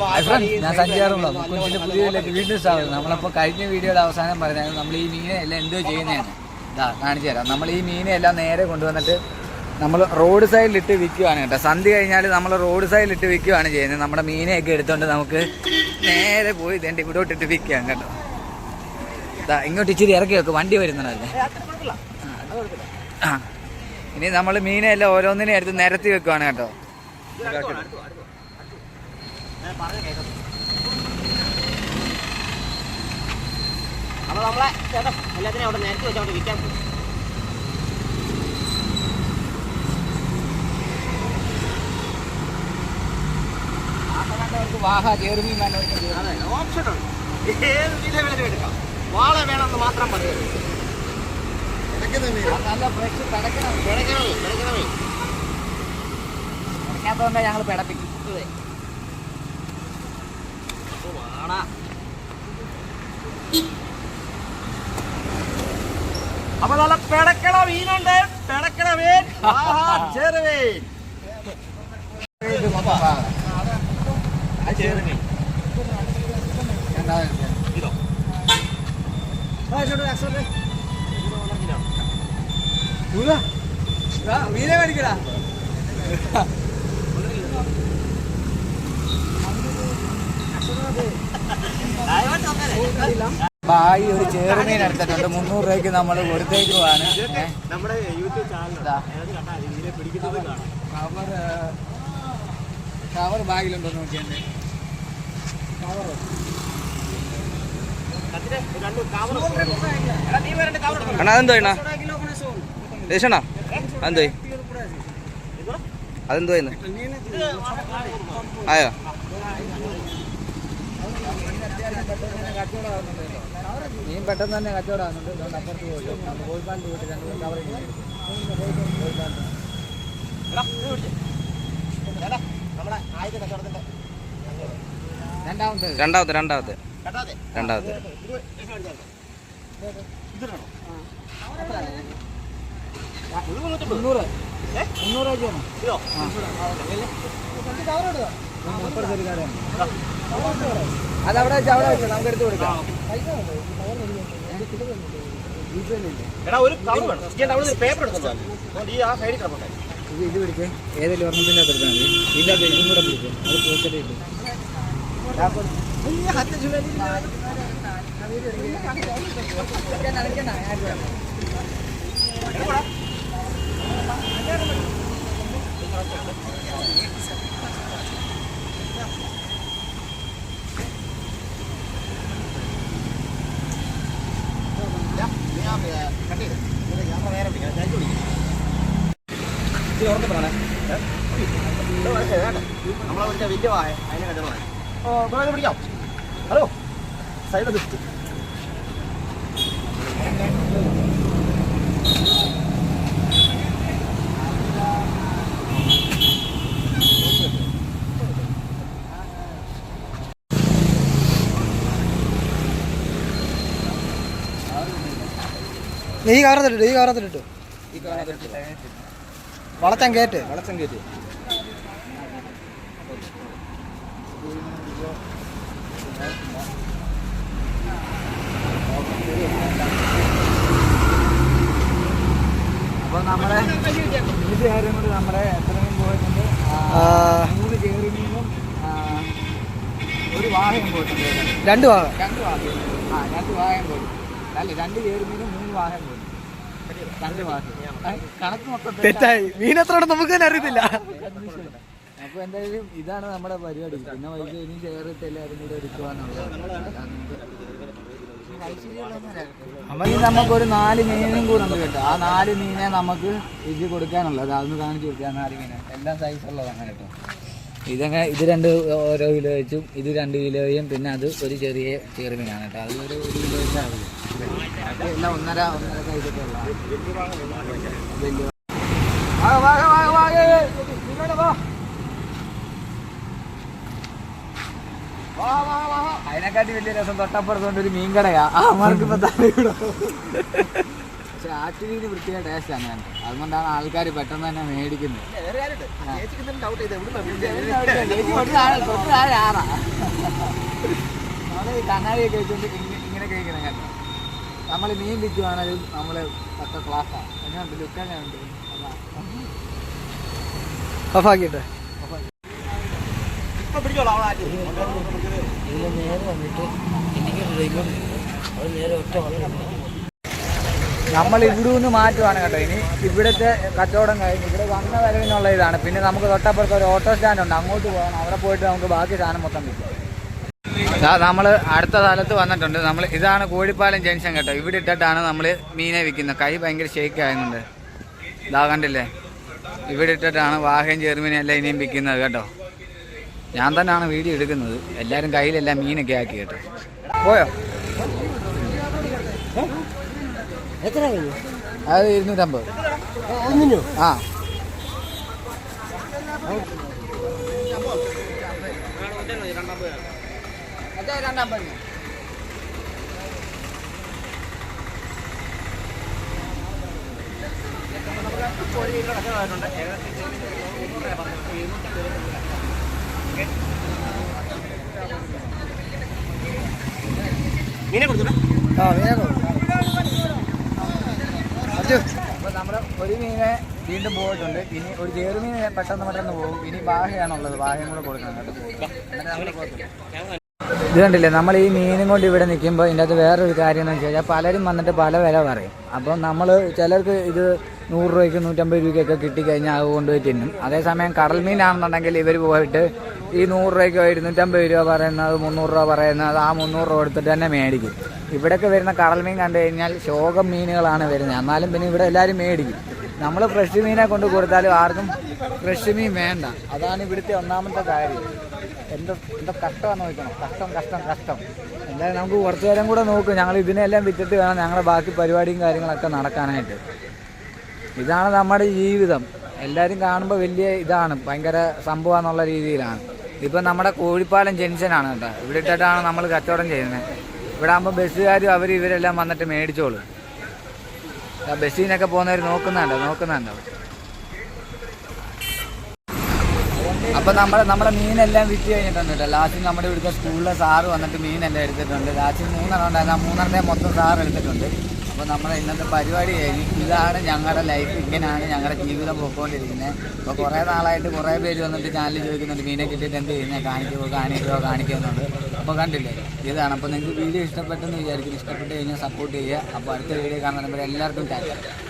ഞാൻ സഞ്ചാറുള്ള പുതിയ വീഡിയോയിലേക്ക് വീണ്ടും സ്വാഗതം. നമ്മളപ്പോൾ കഴിഞ്ഞ വീഡിയോയുടെ അവസാനം പറഞ്ഞാൽ നമ്മൾ ഈ മീനെ എല്ലാം എന്തോ ചെയ്യുന്നതാണ്. ഇതാ കാണിച്ചു തരാം. നമ്മൾ ഈ മീനെ എല്ലാം നേരെ കൊണ്ടുവന്നിട്ട് നമ്മൾ റോഡ് സൈഡിലിട്ട് വിൽക്കുവാണ് കേട്ടോ. സന്ധി കഴിഞ്ഞാൽ നമ്മൾ റോഡ് സൈഡിലിട്ട് വിൽക്കുവാണ് ചെയ്യുന്നത്. നമ്മുടെ മീനെയൊക്കെ എടുത്തുകൊണ്ട് നമുക്ക് നേരെ പോയി ഇതേണ്ട ഇവിടോട്ടിട്ട് വിൽക്കാം കേട്ടോ. ഇതാ ഇങ്ങോട്ട് ഇച്ചിരി ഇറക്കി വെക്കും. വണ്ടി വരുന്നതല്ലേ ആ ഇനി നമ്മൾ മീനെ എല്ലാം ഓരോന്നിനെ എടുത്ത് നിരത്തി വെക്കുവാണ് കേട്ടോ. അപ്പൊ നമ്മളെ ചേട്ടൻ എല്ലാത്തിനും അവിടെ നേരത്തെ വെച്ചോണ്ട് വിൽക്കാൻ പോകും വാഹ അതെ ഓപ്ഷൻ ഉണ്ട്. ഏത് വില വേണേലും എടുക്കാം. വാള വേണമെന്ന് മാത്രം പറയുന്നത് നല്ല ഫ്രഷ് പിടക്കണം കിടക്കണമേ കിടക്കണമേ പിടക്കാത്തതുകൊണ്ട് ഞങ്ങൾ പിടപ്പിക്കും. വാള അപ്പൊ നല്ല പിടക്കണ മീനുണ്ട്. പിടക്കണ മീൻ. ചെറുമീൻ ചെറുമീൻ ഇതോ. മീനെ മേടിക്കടാ. ബായി ഒരു ചേറുമീൻ എടുത്തിട്ടുണ്ട്. മുന്നൂറ് രൂപയ്ക്ക് നമ്മൾ കൊടുത്തേക്കുവാണ്. നമ്മുടെ യൂട്യൂബ്. ചാനൽ ഇതിനെ പിടിക്കുന്നത് കാണാം. കവർ കവർ ബാഗിലുണ്ടോ നോക്കിയാൽ കവർ അണ്ണാ അതെന്തോ അണ്ണാ? രേഷണ്ണാ അതെന്തോ? അതെന്തോ ഇന്ന്? ആയോ? മീൻ പെട്ടെന്ന് തന്നെ കച്ചവടമാകുന്നുണ്ട് അതുകൊണ്ട് അപ്പുറത്ത് പോയിട്ട് കോഴിപ്പാലിന്റെ പോയിട്ട് രണ്ട് കവർ നമ്മുടെ ആദ്യത്തെ കച്ചവടത്തിന്റെ രണ്ടാമത്തെ രണ്ടാമത്തെ രണ്ടാമത്തെ മുന്നൂറ്? മുന്നൂറ് രൂപയ്ക്കാണ് അപ്പുറത്തെ അതവിടെ വെച്ച് അവിടെ വെച്ച് നമുക്ക് എടുത്ത് കൊടുക്കാം അവിടെ ഇത് പിടിച്ച് ഏതെങ്കിലും ഓർമ്മത്തിന്റെ അകത്ത് എടുത്താൽ മതി ഇതിന്റെ അകത്ത് ഇതും കൂടെ പിടിക്കും അത് പോക്കറ്റ് ഇട്ടു നമ്മളെ വലിയ വായ അതിനെ ഓ ഇവിടെ പിടിക്കാം ഹലോ സൈഡ് ഈ കാറത്തിട്ടു ഈ കാറത്തിട്ടു വളച്ചം കേറ്റ്. വളച്ചം കയറ്റി അപ്പോൾ നമ്മുടെ ഇത് നമ്മുടെ എത്ര മീൻ പോയിട്ടുണ്ട്. മൂന്ന് ചേറി മീനും ഒരു വാഹയും പോയിട്ടുണ്ട്. രണ്ട് ഭാഗം രണ്ട് വാഹനം ആ രണ്ട് വാഹയും പോയി അല്ല രണ്ട് ചേറി മീനും മൂന്ന് വാഹയും പോയി രണ്ട് വാഹനം കണക്ക് മൊത്തം തെറ്റാ. തെറ്റായി. മീൻ എത്ര നമുക്ക് തന്നെ അറിയത്തില്ല. അപ്പൊ എന്തായാലും ഇതാണ് നമ്മുടെ പരിപാടി പിന്നെ വൈകി ഇനി ചേർത്ത് എല്ലാവരും കൂടെ എടുക്കുവാന്നുള്ളത് നമുക്കൊരു നാല് മീനും കൂടെ ഉണ്ട് കേട്ടോ ആ നാല് മീനെ നമുക്ക് ഇത് കൊടുക്കാനുള്ളത് അതൊന്ന് കാണിച്ചു കൊടുക്കുക ആ നാല് മീനെ എല്ലാം സൈസ് ഉള്ളതാണ് കേട്ടോ ഇതങ്ങനെ ഇത് രണ്ട് ഓരോ കിലോ വെച്ചും ഇത് രണ്ട് കിലോയും പിന്നെ അത് ഒരു ചെറിയ ചെറുമീനാണ് കേട്ടോ അത് ഒരു ഒരു കിലോ വെച്ചാൽ മതി എല്ലാം ഒന്നര ഒന്നര സൈസൊക്കെ ഉള്ളതാണ് വാ, വാ, വാ, വാ, ഏയ്, ഏയ്, ഇങ്ങോട്ട് വാ. വാ, വാ, വാ, വാ. അതിനെക്കാട്ടി വലിയ രസം തൊട്ടപ്പുറത്തോണ്ട് ഒരു മീൻ കടയാ. ആ മാർക്ക് ഇപ്പൊ തലയിടോ പക്ഷെ ആറ്റുമീൻ വൃത്തിയായ ടേസ്റ്റാണ് ഞാൻ. അതുകൊണ്ടാണ് ആൾക്കാർ പെട്ടെന്ന് തന്നെ മേടിക്കുന്നത്. നമ്മൾ കണ്ണാടിയൊക്കെ വെച്ചോണ്ട് ഇങ്ങനെ കഴിക്കണം കേട്ടോ. നമ്മൾ മീൻ വിൽക്കുവാണെങ്കിലും നമ്മൾ പത്ത ക്ലാസ്സാണ് എങ്ങനെയുണ്ട് ലുക്ക് എങ്ങനെയുണ്ട് ഓഫാക്കിട്ടെ ഇപ്പൊ നേരെ ഒറ്റ നമ്മൾ ഇവിടെ നിന്ന് മാറ്റുവാണ് കേട്ടോ. ഇനി ഇവിടുത്തെ കച്ചവടം കഴിഞ്ഞ് ഇവിടെ വന്ന വരവിനുള്ള ഇതാണ് പിന്നെ നമുക്ക് തൊട്ടപ്പുറത്ത് ഒരു ഓട്ടോ സ്റ്റാൻഡ് ഉണ്ട്. അങ്ങോട്ട് പോകണം. അവിടെ പോയിട്ട് നമുക്ക് ബാക്കി സാധനം മൊത്തം വിൽക്കാം നമ്മൾ അടുത്ത സ്ഥലത്ത് വന്നിട്ടുണ്ട്. നമ്മൾ ഇതാണ് കോഴിപ്പാലം ജംഗ്ഷൻ കേട്ടോ. ഇവിടെ ഇട്ടിട്ടാണ് നമ്മൾ മീനെ വിൽക്കുന്നത്. കൈ ഭയങ്കര ഷേക്ക് ആകുന്നുണ്ട് ഇതാ കണ്ടില്ലേ? ഇവിടെ ഇട്ടിട്ടാണ് വാഹനം ചെറുമീനെല്ലാം ഇനിയും വിൽക്കുന്നത് കേട്ടോ. ഞാൻ തന്നെയാണ് വീഡിയോ എടുക്കുന്നത്. എല്ലാവരും കയ്യിലെല്ലാം മീനൊക്കെ ആക്കി കേട്ടോ. പോയോ? എത്ര അത് ഇരുന്നൂറ്റമ്പത്. ആ. മീനെ കൊടുത്തു ആ വേഗം അർജു അപ്പോൾ നമ്മുടെ ഒരു മീനെ വീണ്ടും പോയിട്ടുണ്ട്. ഇനി ഒരു ചെറുമീൻ പെട്ടെന്ന് പെട്ടെന്ന് പോകും. ഇനി ബാഹയാണുള്ളത് ബാഹയും കൂടെ കൊടുക്കണം കേട്ടോ. നമ്മൾ പോകത്തില്ല. ഇത് കണ്ടില്ലേ? നമ്മൾ ഈ മീനും കൊണ്ട് ഇവിടെ നിൽക്കുമ്പോൾ ഇതിന്റെ അകത്ത് വേറൊരു കാര്യം എന്ന് വെച്ച് കഴിഞ്ഞാൽ പലരും വന്നിട്ട് പല വില പറയും. അപ്പം നമ്മൾ ചിലർക്ക് ഇത് നൂറ് രൂപയ്ക്ക് നൂറ്റമ്പത് രൂപയ്ക്കൊക്കെ കിട്ടിക്കഴിഞ്ഞാൽ അത് കൊണ്ടുപോയി തിന്നും. അതേസമയം കടൽ മീനാണെന്നുണ്ടെങ്കിൽ ഇവർ പോയിട്ട് ഈ നൂറ് രൂപയ്ക്കോ ഇരുന്നൂറ്റമ്പത് രൂപ പറയുന്നത് മുന്നൂറ് രൂപ പറയുന്നത് ആ മുന്നൂറ് രൂപ എടുത്തിട്ട് തന്നെ മേടിക്കും. ഇവിടെയൊക്കെ വരുന്ന കടൽ മീൻ കണ്ടു കഴിഞ്ഞാൽ ശോകം മീനുകളാണ് വരുന്നത്. എന്നാലും പിന്നെ ഇവിടെ എല്ലാവരും മേടിക്കും. നമ്മൾ ഫ്രഷ് മീനെ കൊണ്ട് കൊടുത്താലും ആർക്കും ഫ്രഷ് മീൻ വേണ്ട. അതാണ് ഇവിടുത്തെ ഒന്നാമത്തെ കാര്യം. എന്തോ എന്തോ കഷ്ടമാണ് നോക്കണം കഷ്ടം കഷ്ടം കഷ്ടം. എന്തായാലും നമുക്ക് കുറച്ച് നേരം കൂടെ നോക്കും. ഞങ്ങൾ ഇതിനെല്ലാം വിറ്റിട്ട് വേണം ഞങ്ങളുടെ ബാക്കി പരിപാടിയും കാര്യങ്ങളൊക്കെ നടക്കാനായിട്ട്. ഇതാണ് നമ്മുടെ ജീവിതം. എല്ലാവരും കാണുമ്പോൾ വലിയ ഇതാണ്. ഭയങ്കര സംഭവമാണെന്നുള്ള രീതിയിലാണ്. ഇപ്പം നമ്മുടെ കോഴിപ്പാലം ജംഗ്ഷനാണ് കേട്ടോ. ഇവിടെ ഇട്ടിട്ടാണ് നമ്മൾ കച്ചവടം ചെയ്യുന്നത്. ഇവിടെ ആകുമ്പോൾ ബസ്സുകാരും അവർ ഇവരെല്ലാം വന്നിട്ട് മേടിച്ചോളും. ബസ്സിനൊക്കെ പോകുന്നവർ നോക്കുന്നുണ്ടോ? നോക്കുന്നുണ്ടോ? അപ്പൊ നമ്മുടെ നമ്മുടെ മീനെല്ലാം വിറ്റ് കഴിഞ്ഞിട്ടുണ്ട് കേട്ടോ ലാസ്റ്റ് നമ്മുടെ ഇവിടുത്തെ സ്കൂളിലെ സാറ് വന്നിട്ട് മീനെല്ലാം എടുത്തിട്ടുണ്ട്. ലാസ്റ്റ് മൂന്നെണ്ണം ഉണ്ടായിരുന്നു ആ മൂന്നെണ്ണത്തെ മൊത്തം സാർ എടുത്തിട്ടുണ്ട്. അപ്പൊ നമ്മുടെ ഇന്നത്തെ പരിപാടി കഴിഞ്ഞു ഇതാണ് ഞങ്ങളുടെ ലൈഫ് ഇങ്ങനെയാണ് ഞങ്ങളുടെ ജീവിതം പോയിക്കൊണ്ടിരിക്കുന്നത് അപ്പൊ കുറെ നാളായിട്ട് കുറെ പേര് വന്നിട്ട് ചാനലിൽ ചോദിക്കുന്നുണ്ട് മീനെ കിട്ടിയിട്ട് എന്ത് ചെയ്യുന്നത് കാണിക്കുമോ കാണിക്കുമോ കാണിക്കുന്നുണ്ട്. അപ്പൊ കണ്ടില്ലേ? ഇതാണ്. അപ്പൊ നിങ്ങൾക്ക് വീഡിയോ ഇഷ്ടപ്പെട്ടെന്ന് വിചാരിക്കും ഇഷ്ടപ്പെട്ട് കഴിഞ്ഞാൽ സപ്പോർട്ട് ചെയ്യുക. അപ്പോൾ അടുത്ത വീഡിയോ കാണുന്നവരെ എല്ലാവർക്കും താങ്ക്സ്